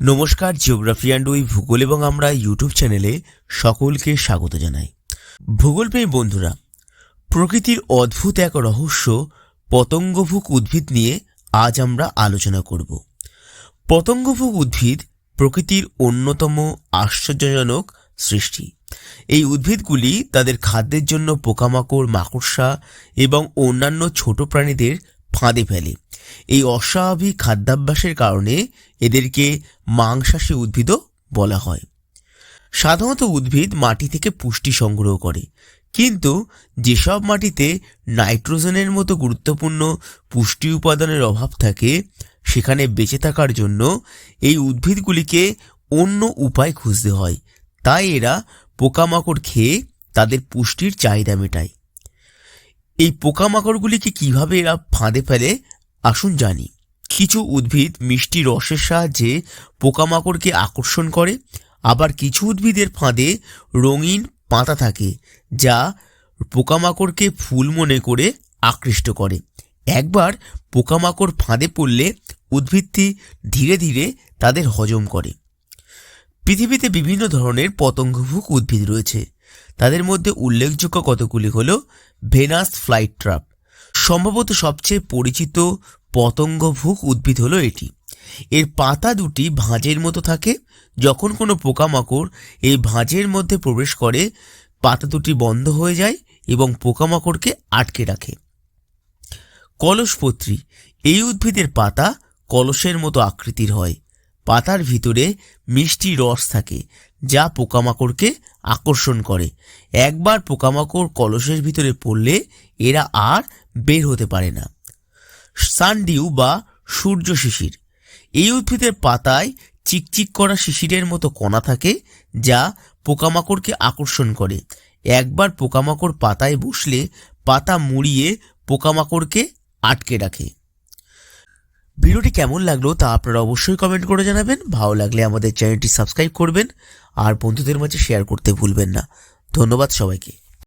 নমস্কার geography and ওই ভূগোল এবং আমরা ইউটিউব চ্যানেলে সকলকে স্বাগত জানাই। ভূগোলপ্রেমী বন্ধুরা, প্রকৃতির অদ্ভুত এক রহস্য পতঙ্গভুক উদ্ভিদ নিয়ে আজ আমরা আলোচনা করব। পতঙ্গভুক উদ্ভিদ প্রকৃতির অন্যতম আশ্চর্যজনক সৃষ্টি। এই উদ্ভিদগুলি তাদের খাদ্যের জন্য পোকামাকড়, মাকড়সা এবং অন্যান্য ছোট প্রাণীদের ফাঁদে ফেলে। এই অস্বাভাবিক খাদ্যাভ্যাসের কারণে এদেরকে মাংসাশী উদ্ভিদও বলা হয়। সাধারণত উদ্ভিদ মাটি থেকে পুষ্টি সংগ্রহ করে। কিন্তু যেসব মাটিতে নাইট্রোজেনের মতো গুরুত্বপূর্ণ পুষ্টি উপাদানের অভাব থাকে, সেখানে বেঁচে থাকার জন্য এই উদ্ভিদগুলিকে অন্য উপায় খুঁজতে হয়। তাই এরা পোকামাকড় খেয়ে তাদের পুষ্টির চাহিদা মেটায়। এই পোকামাকড়গুলিকে কীভাবে এরা ফাঁদে ফেলে আসুন জানি, কিছু উদ্ভিদ মিষ্টি রসের সাহায্যে পোকামাকড়কে আকর্ষণ করে, আবার কিছু উদ্ভিদের ফাঁদে রঙিন পাতা থাকে, যা পোকামাকড়কে ফুল মনে করে আকৃষ্ট করে। একবার পোকামাকড় ফাঁদে পড়লে উদ্ভিদটি ধীরে ধীরে তাদের হজম করে। পৃথিবীতে বিভিন্ন ধরনের পতঙ্গভুক উদ্ভিদ রয়েছে। তাদের মধ্যে উল্লেখযোগ্য কতগুলি হল ভেনাস ফ্লাইট ট্রাপ সম্ভবত সবচেয়ে পরিচিত পতঙ্গভুক উদ্ভিদ হলো এটি। এর পাতা দুটি ভাঁজের মতো থাকে। যখন কোনো পোকামাকড় এই ভাঁজের মধ্যে প্রবেশ করে, পাতা দুটি বন্ধ হয়ে যায় এবং পোকামাকড়কে আটকে রাখে। কলসপত্রী, এই উদ্ভিদের পাতা কলসের মতো আকৃতির হয়। পাতার ভিতরে মিষ্টি রস থাকে, যা পোকামাকড়কে আকর্ষণ করে। একবার পোকামাকড় কলসের ভিতরে পড়লে এরা আর বের হতে পারে না। সানডিউ বা সূর্য শিশির। এই উদ্ভিদের পাতায় চিকচিক করা শিশিরের মতো কণা থাকে, যা পোকামাকড়কে আকর্ষণ করে। একবার পোকামাকড় পাতায় বসলে পাতা মুড়িয়ে পোকামাকড়কে আটকে রাখে। ভিডিওটি কেমন লাগল তা আপনারা অবশ্যই কমেন্ট করে জানাবেন। ভালো লাগলে আমাদের চ্যানেলটি সাবস্ক্রাইব করবেন। আর বন্ধুদের মাঝে শেয়ার করতে ভুলবেন না। ধন্যবাদ সবাইকে।